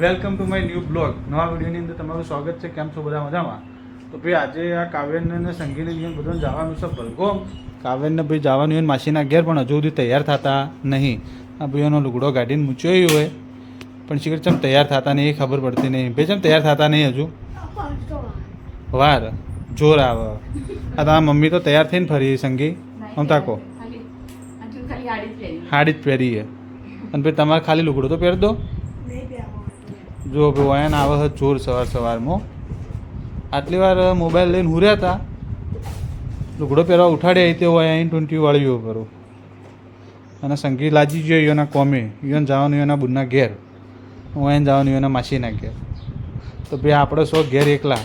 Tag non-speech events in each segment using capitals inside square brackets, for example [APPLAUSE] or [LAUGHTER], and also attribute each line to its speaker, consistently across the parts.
Speaker 1: Welcome to my new blog. નવા વિડીયોની અંદર તમારું સ્વાગત છે. કેમ છો? બધા મજામાં? તો ભાઈ આજે આ કાવ્યને અને સંગીને લઈને બધાને જવાનું છે ભલગોમ. કાવ્યને ભાઈ જવાનું હોય ને માસીના ઘેર પણ હજુ સુધી તૈયાર થતા નહીં. આ ભાઈઓનો લુગડો કાઢીને મૂચ્યો હોય. પણ શીખર ચમ તૈયાર થતા નહીં એ ખબર પડતી નહીં. ભાઈ ચમ તૈયાર થતા નહીં હજુ? વાર. જોર આવે. આ તમારા મમ્મી તો તૈયાર થઈને ફરી સંગી. આમ તાકો. હાડી જ પહેરીએ અને ભાઈ તમારે ખાલી લુગડો તો પહેર દો. જો ભાઈ વાયન આવે છે ચોર સવાર સવારમાં. આટલી વાર મોબાઈલ લઈને હુર્યા હતા લુગડો પહેરવા ઉઠાડ્યા તે હોય અહીં ટ્વેન્ટી વાળીઓ પર અને સંગીત લાજી ગયો એના કોમે. યોન જવાનું એના બુનના ઘેર. હું જવાનું એના માસીના ઘેર. તો ભાઈ આપણે સો ઘેર એકલા.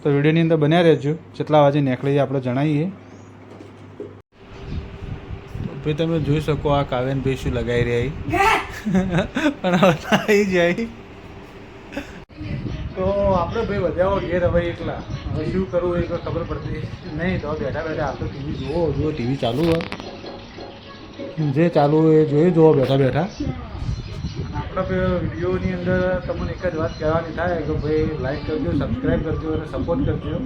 Speaker 1: તો વિડીયોની અંદર બન્યા રહેજો. જેટલા વાગે નીકળીએ આપણે જણાવીએ ભાઈ તમે જોઈ શકો આ કાવ્યન ભાઈ શું લગાવી રહ્યા [LAUGHS] પણ હવે આવી જાય. તો આપણે ભાઈ વધ્યા ઘેર હવે એકલા. હવે શું કરવું એ ખબર પડતી નહીં. તો બેઠા બેઠા આ તો ટીવી જુઓ જુઓ ટીવી ચાલુ હોય. જે ચાલુ હોય એ જોઈ જુઓ બેઠા બેઠા. આપણા વિડીયોની અંદર તમને એક જ વાત કહેવાની થાય કે ભાઈ લાઈક કરજો સબસ્ક્રાઈબ કરજો અને સપોર્ટ કરજો.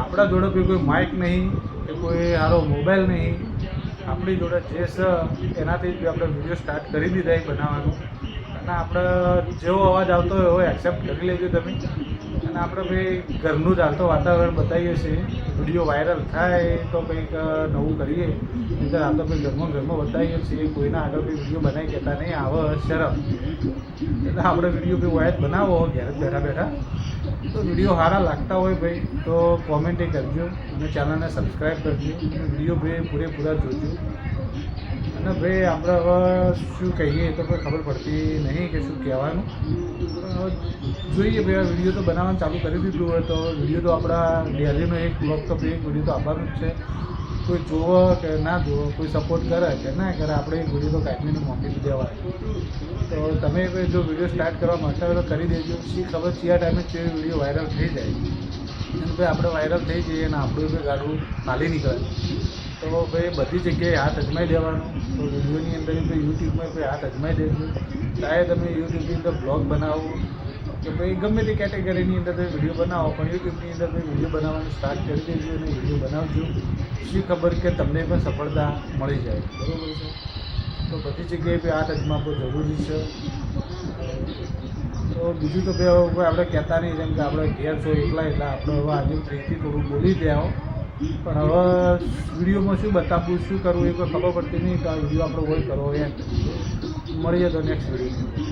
Speaker 1: આપણા જોડે બી કોઈ માઇક નહીં કે કોઈ સારો મોબાઈલ નહીં. આપણી જોડે જે છે એનાથી જ આપણે વીડિયો સ્ટાર્ટ કરી દીધા એ બનાવવાનું. અને આપણે જેવો અવાજ આવતો હોય એવો એક્સેપ્ટ કરી લેજો તમે. અને આપણે ભાઈ ઘરનું જ હાલતો વાતાવરણ બતાવીએ છીએ. વીડિયો વાયરલ થાય તો કંઈક નવું કરીએ. નહીં તો ભાઈ ઘરમાં ઘરમાં બતાવીએ છીએ. કોઈના આગળ બી વીડિયો બનાવી કહેતા નહીં. આવે, શરમ. એટલે આપણે વીડિયો બી વાયર બનાવો ઘેર બેઠા બેઠા. તો વીડિયો સારા લાગતા હોય ભાઈ, તો કોમેન્ટ કરજો અને ચેનલને સબસ્ક્રાઈબ કરજો. વીડિયો ભાઈ પૂરેપૂરા જોજો. અને ભાઈ આપણે હવે શું કહીએ તો કોઈ ખબર પડતી નહીં કે શું કહેવાનું. જોઈએ ભાઈ વીડિયો તો બનાવવાનું ચાલુ કરી દીધું હોય તો વીડિયો તો આપણા ડેલીનો એક બ્લોગ તો એક વીડિયો તો આપવાનું જ છે. કોઈ જોવો કે ના જોવો કોઈ સપોર્ટ કરે કે ના કરે, આપણે એક વીડિયો તો કાઢીને મોકલી દેવાય તો તમે જો વીડિયો સ્ટાર્ટ કરવા હોય તો કરી દેજો. શી ખબર છે આ ટાઈમે જે વીડિયો વાયરલ થઈ જાય. અને ભાઈ આપણે વાયરલ થઈ જઈએ અને આપણું ભાઈ ગાડું હાલી નીકળે. તો ભાઈ બધી જગ્યાએ હાથ અજમાઈ દેવાનો. તો વિડીયોની અંદર યુટ્યુબમાં ભાઈ હાથ અજમાઈ દેજો. ચાહે તમે યુટ્યુબની અંદર બ્લોગ બનાવો. કે ભાઈ ગમે તે કેટેગરીની અંદર તમે વીડિયો બનાવો, પણ યુટ્યુબની અંદર તમે વીડિયો બનાવવાનું સ્ટાર્ટ કરી દેજો અને વીડિયો બનાવજો. શું ખબર કે તમને પણ સફળતા મળી જાય. બરાબર છે? તો બધી જગ્યાએ આ અજમાવવો જરૂરી છે. તો બીજું તો ભાઈ હવે આપણે કહેતા નહીં, જેમ કે આપણે ઘેર છો એકલા, એટલે આપણે હવે આજે ફ્રીથી થોડું બોલી આવો. પણ હવે વિડીયોમાં શું બતાવવું, શું કરવું એ કોઈ ખબર પડતી નહીં તો આ વીડિયો આપણે હોય કરો એમ. મળીએ તો નેક્સ્ટ વીડિયો